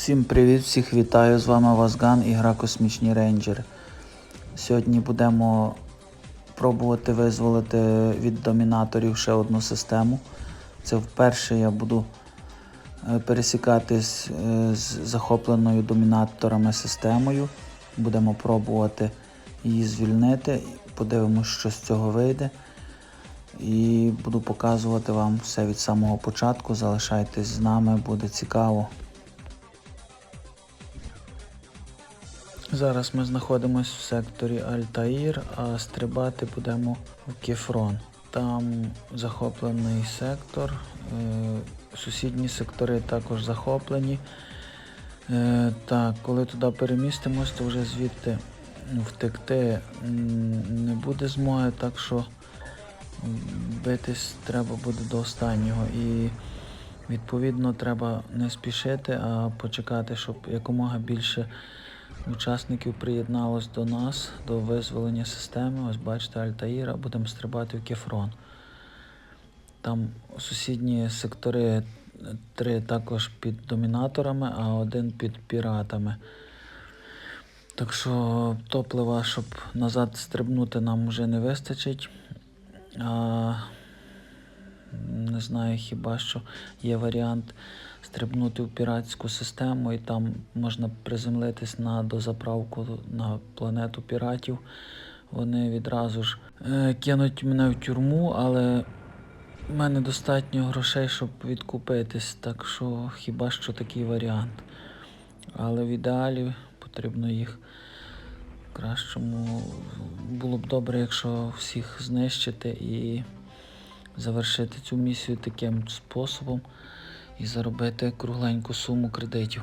Всім привіт, всіх вітаю! З вами Вазган і гра Космічні Рейнджери. Сьогодні будемо пробувати визволити від домінаторів ще одну систему. Це вперше я буду е, пересікатись е, з захопленою домінаторами системою. Будемо пробувати її звільнити. Подивимось, що з цього вийде. І буду показувати вам все від самого початку. Залишайтесь з нами, буде цікаво. Зараз ми знаходимося в секторі Альтаїр, а стрибати будемо в Кефрон. Там захоплений сектор, е, сусідні сектори також захоплені. Е, Так, коли туди перемістимось, то вже звідти втекти не буде змоги, так що битись треба буде до останнього. І відповідно треба не спішити, а почекати, щоб якомога більше учасників приєдналось до нас, до визволення системи. Ось бачите, Альтаїра, будемо стрибати в Кефрон. Там сусідні сектори три також під домінаторами, а один під піратами. Так що топлива, щоб назад стрибнути, нам вже не вистачить. Не знаю, хіба що є варіант стрибнути в піратську систему і там можна приземлитись на дозаправку на планету піратів. Вони відразу ж е, кинуть мене в тюрму, але в мене достатньо грошей, щоб відкупитись, так що хіба що такий варіант. Але в ідеалі потрібно їх кращому. Було б добре, якщо всіх знищити і завершити цю місію таким способом і заробити кругленьку суму кредитів.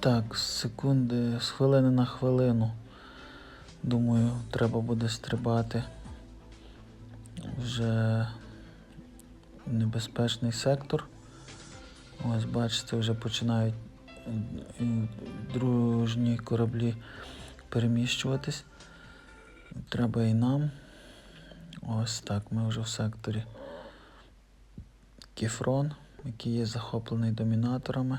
Так, секунди, з хвилини на хвилину. Думаю, треба буде стрибати. Вже небезпечний сектор. Ось бачите, вже починають дружні кораблі переміщуватись. Треба і нам. Ось так, ми вже в секторі Кефрон, який є захоплений домінаторами.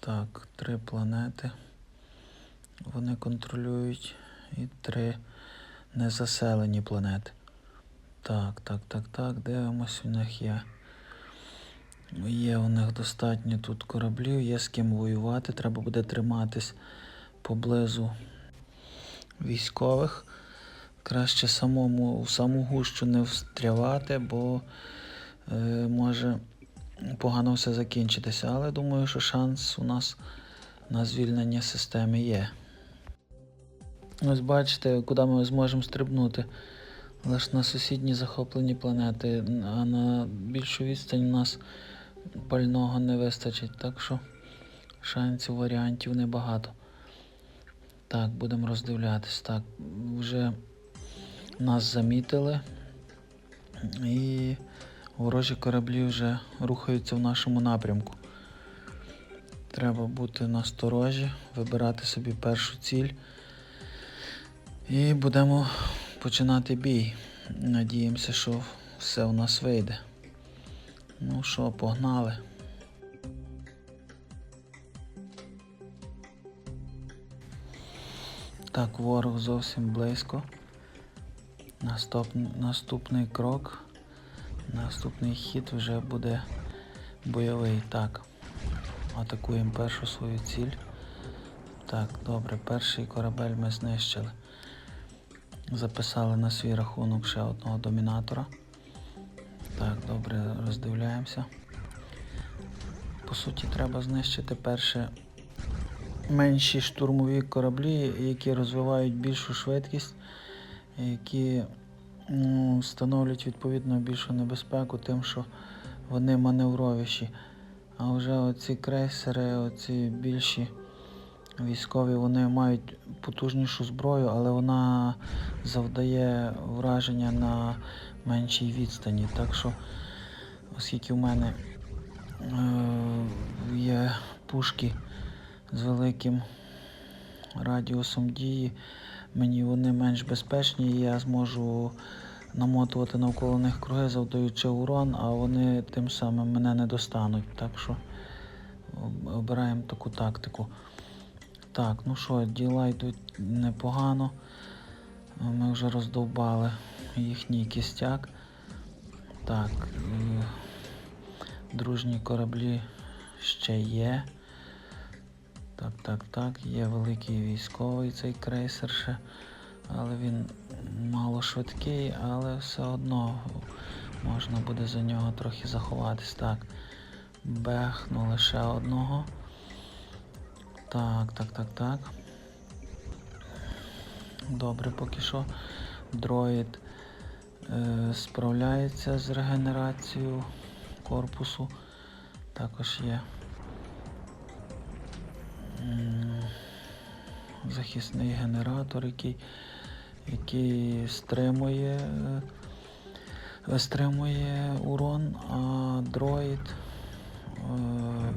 Так, три планети. Вони контролюють і три незаселені планети. Так, так, так, так, дивимось, у них є. Є у них достатньо тут кораблів, є з ким воювати. Треба буде триматись поблизу військових. Краще самому в саму гущу не встрявати, бо е, може погано все закінчитися. Але думаю, що шанс у нас на звільнення системи є. Ось бачите, куди ми зможемо стрибнути. Лише на сусідні захоплені планети, а на більшу відстань у нас пального не вистачить, так що шансів варіантів небагато. Так, будемо роздивлятись. Так, вже нас замітили. І ворожі кораблі вже рухаються в нашому напрямку. Треба бути насторожі, вибирати собі першу ціль. І будемо починати бій. Надіємося, що все у нас вийде. Ну що, погнали. Так, ворог зовсім близько. Наступ... Наступний крок. Наступний хід вже буде бойовий. Так. Атакуємо першу свою ціль. Так, добре, перший корабель ми знищили. Записали на свій рахунок ще одного домінатора. Так, добре, роздивляємося. По суті, треба знищити перше менші штурмові кораблі, які розвивають більшу швидкість, які ну, становлять відповідно більшу небезпеку, тим, що вони маневровіші. А вже оці крейсери, оці більші військові, вони мають потужнішу зброю, але вона завдає враження на меншій відстані. Так що, оскільки в мене е, є пушки з великим радіусом дії, мені вони менш безпечні, і я зможу намотувати навколо них круги, завдаючи урон, а вони тим самим мене не достануть. Так що обираємо таку тактику. Так, ну що, діла йдуть непогано. Ми вже роздовбали їхній кістяк. Так, е, дружні кораблі ще є. Так, так, так, є великий військовий цей крейсер ще, але він мало швидкий, але все одно можна буде за нього трохи заховатись. Так, бехнули ще одного. Так, так, так, так. Добре, поки що дроїд справляється з регенерацією корпусу. Також є захисний генератор, який, який стримує, е, стримує урон, а дроїд е,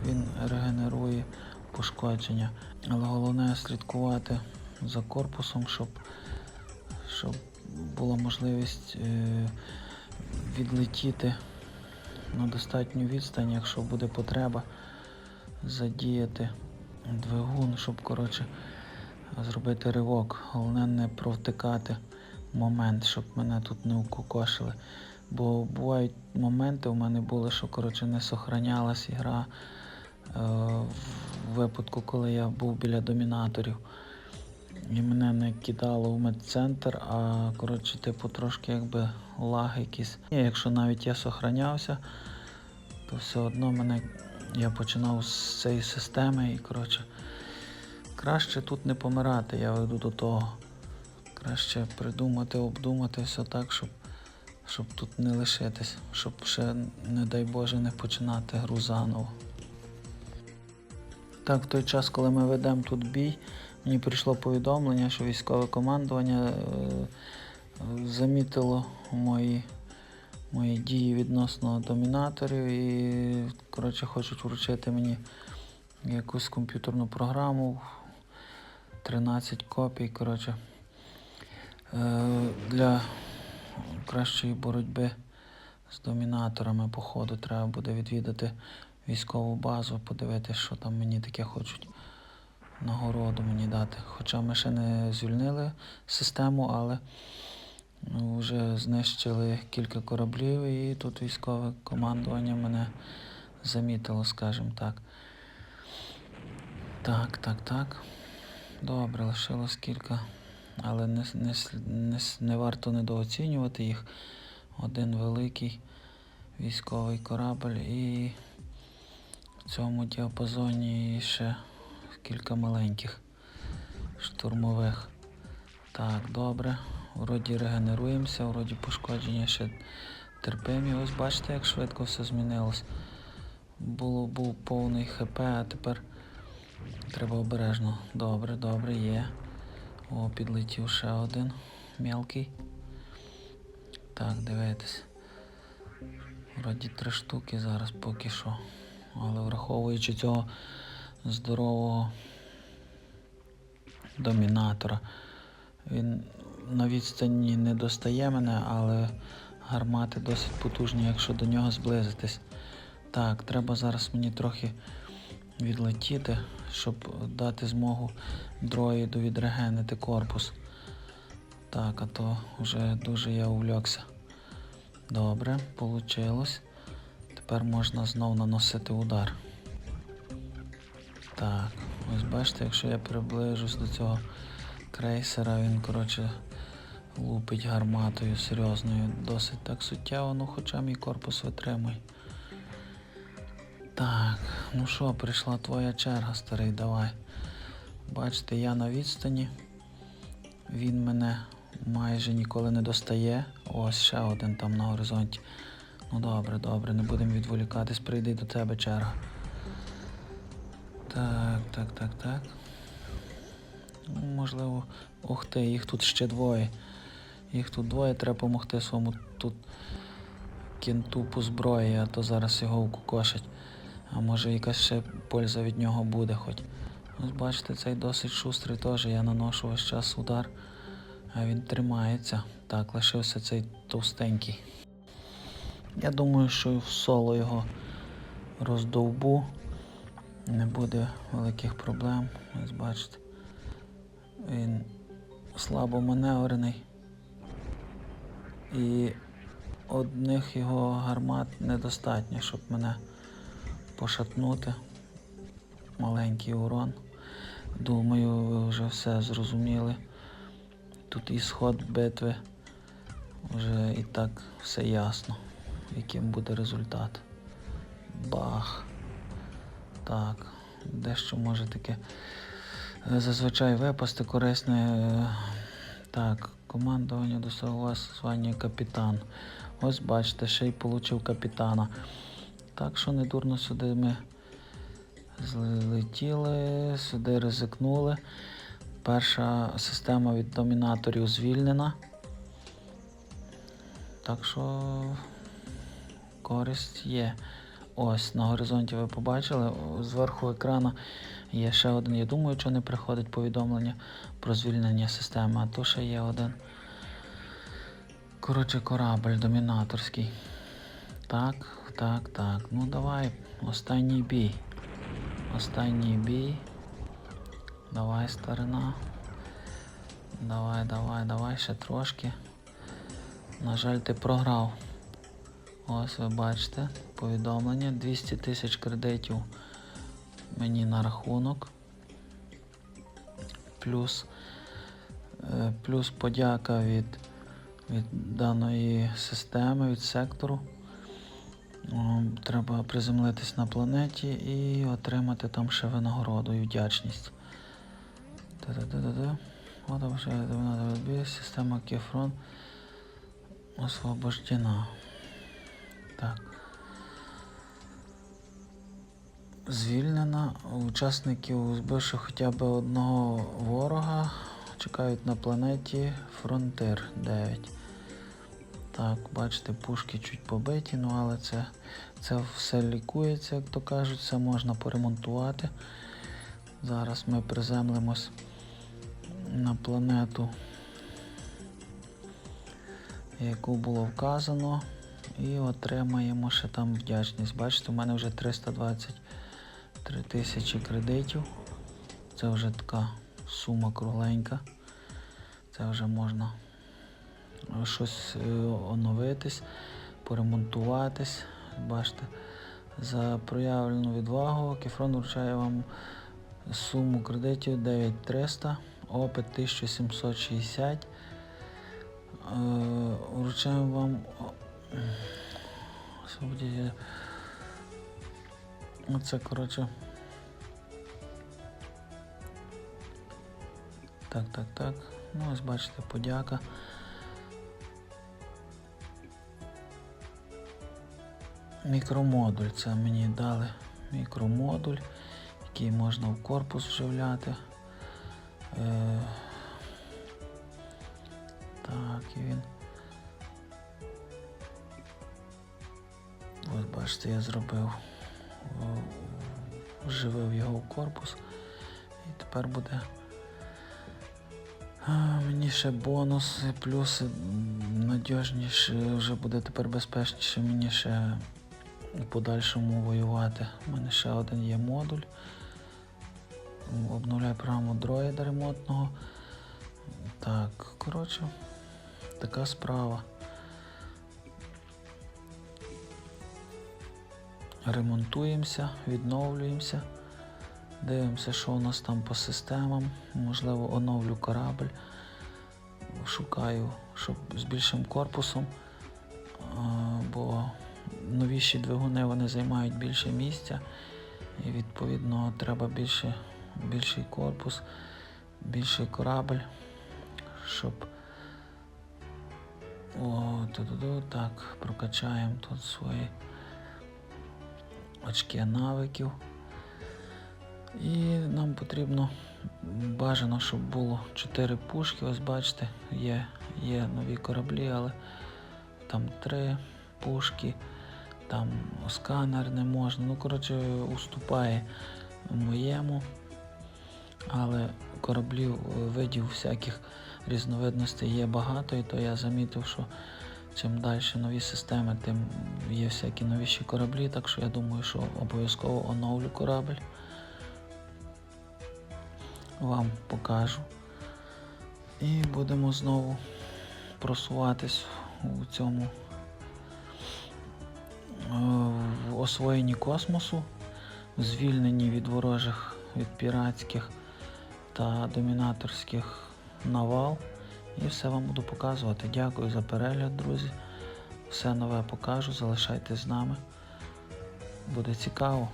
він регенерує пошкодження. Але головне слідкувати за корпусом, щоб, щоб була можливість е, відлетіти на достатню відстань, якщо буде потреба, задіяти двигун, щоб коротше зробити ривок. Головне не провтикати момент, щоб мене тут не укокошили. Бо бувають моменти, у мене були, що коротше не сохранялась ігра е, в випадку, коли я був біля домінаторів. І мене не кидало в медцентр, а коротше, типу, трошки якби лаги якісь. І якщо навіть я сохранявся, то все одно мене я починав з цієї системи і коротше. Краще тут не помирати, я веду до того. Краще придумати, обдумати все так, щоб, щоб тут не лишитись, щоб ще, не дай Боже, не починати гру заново. Так, в той час, коли ми ведемо тут бій, мені прийшло повідомлення, що військове командування е, замітило мої, мої дії відносно домінаторів і коротше, хочуть вручити мені якусь комп'ютерну програму, 13 копій. Коротше, е, для кращої боротьби з домінаторами, походу, треба буде відвідати військову базу, подивитися, що там мені таке хочуть нагороду мені дати. Хоча ми ще не звільнили систему, але ну, вже знищили кілька кораблів і тут військове командування мене замітило, скажімо так. Так, так, так. Добре, лишилось кілька, але не, не, не, не варто недооцінювати їх. Один великий військовий корабль і в цьому діапазоні ще кілька маленьких штурмових. Так, добре. Вроді регенеруємося, вроді пошкодження ще терпимі. Ось бачите, як швидко все змінилось. Було був повний ХП, а тепер треба обережно. Добре, добре, є. О, підлетів ще один мелкий. Так, дивитесь. Вроді три штуки зараз поки що. Але враховуючи цього здорового домінатора, він на відстані не достає мене, але гармати досить потужні, якщо до нього зблизитись. Так, треба зараз мені трохи відлетіти, щоб дати змогу дроїду відрегенити корпус. Так, а то вже дуже я увлекся. Добре, получилось. Тепер можна знов наносити удар. Так, ось бачите, якщо я приближусь до цього крейсера, він, коротше, лупить гарматою серйозною, досить так суттєво, ну хоча мій корпус витримує. Так, ну що, прийшла твоя черга, старий, давай. Бачите, я на відстані. Він мене майже ніколи не достає. Ось ще один там на горизонті. Ну добре, добре, не будемо відволікатись, прийди до тебе черга. Так, так, так, так. Ну, можливо. Ух ти, їх тут ще двоє. Їх тут двоє, треба допомогти своєму тут кінту по зброї, а то зараз його укокошать. А може якась ще польза від нього буде хоч. Ось бачите, цей досить шустрий теж. Я наношу весь час удар. А він тримається. Так, лишився цей товстенький. Я думаю, що в соло його роздовбу. Не буде великих проблем. Ось бачите. Він слабо маневрений. І одних його гармат недостатньо, щоб мене пошатнути. Маленький урон. Думаю, ви вже все зрозуміли. Тут ісход битви. Вже і так все ясно, яким буде результат. Бах. Так, дещо може таке е, зазвичай випасти корисне. е, Так, командування до вас звання капітан. Ось бачите, ще й отримав капітана. Так що недурно сюди ми злетіли, сюди ризикнули. Перша система від домінаторів звільнена. Так що користь є. Ось на горизонті ви побачили, зверху екрану є ще один. Я думаю, що не приходить повідомлення про звільнення системи, а то ще є один. Коротше, корабль домінаторський. Так, так, так. Ну давай, останній бій. Останній бій. Давай, старина. Давай, давай, давай, ще трошки. На жаль, ти програв. Ось ви бачите повідомлення. 200 тисяч кредитів мені на рахунок. Плюс, е, плюс подяка від, від даної системи, від сектору. Треба приземлитись на планеті і отримати там ще винагороду і вдячність. Обращаю доминатор система Кефрон освобождена. Так. Звільнена. Учасників, збивши хоча б одного ворога, чекають на планеті Фронтир 9. Так, бачите, пушки чуть побиті, ну але це, це все лікується, як то кажуть, це можна поремонтувати. Зараз ми приземлимось на планету, яку було вказано, і отримаємо ще там вдячність. Бачите, у мене вже 323 тисячі кредитів. Це вже така сума кругленька. Це вже можна щось е, оновитись, поремонтуватись. Бачите, за проявлену відвагу Кефрон вручає вам суму кредитів 9300, опит 1760. Е, Вручаємо вам. Освободіть- Оце, коротше. Так, так, так. Ну, ось бачите, подяка. Мікромодуль. Це мені дали мікромодуль, який можна в корпус вживляти. Е, так, і він. Бачите, я зробив, вживив його в корпус. І тепер буде мені ще бонус, плюс надіжніше, вже буде тепер безпечніше мені ще у подальшому воювати. У мене ще один є модуль. Обновляю програму дроїда ремонтного. Так, коротше, така справа. Ремонтуємося, відновлюємося. Дивимося, що у нас там по системам. Можливо, оновлю корабль. Шукаю, щоб з більшим корпусом. Бо новіші двигуни вони займають більше місця. І відповідно треба більше, більший корпус, більший корабль, щоб о, ту-ду-ду, так, прокачаємо тут свої очки навиків. І нам потрібно бажано, щоб було 4 пушки. Ось бачите, є, є нові кораблі, але там 3 пушки, там сканер не можна. Ну, коротше, уступає моєму. Але кораблів, видів всяких різновидностей є багато, і то я замітив, що чим далі нові системи, тим є всякі новіші кораблі, так що я думаю, що обов'язково оновлю корабль. Вам покажу. І будемо знову просуватись у цьому е, в освоєнні космосу, в звільненні від ворожих, від піратських та домінаторських навал. І все вам буду показувати. Дякую за перегляд, друзі. Все нове покажу, залишайтесь з нами. Буде цікаво.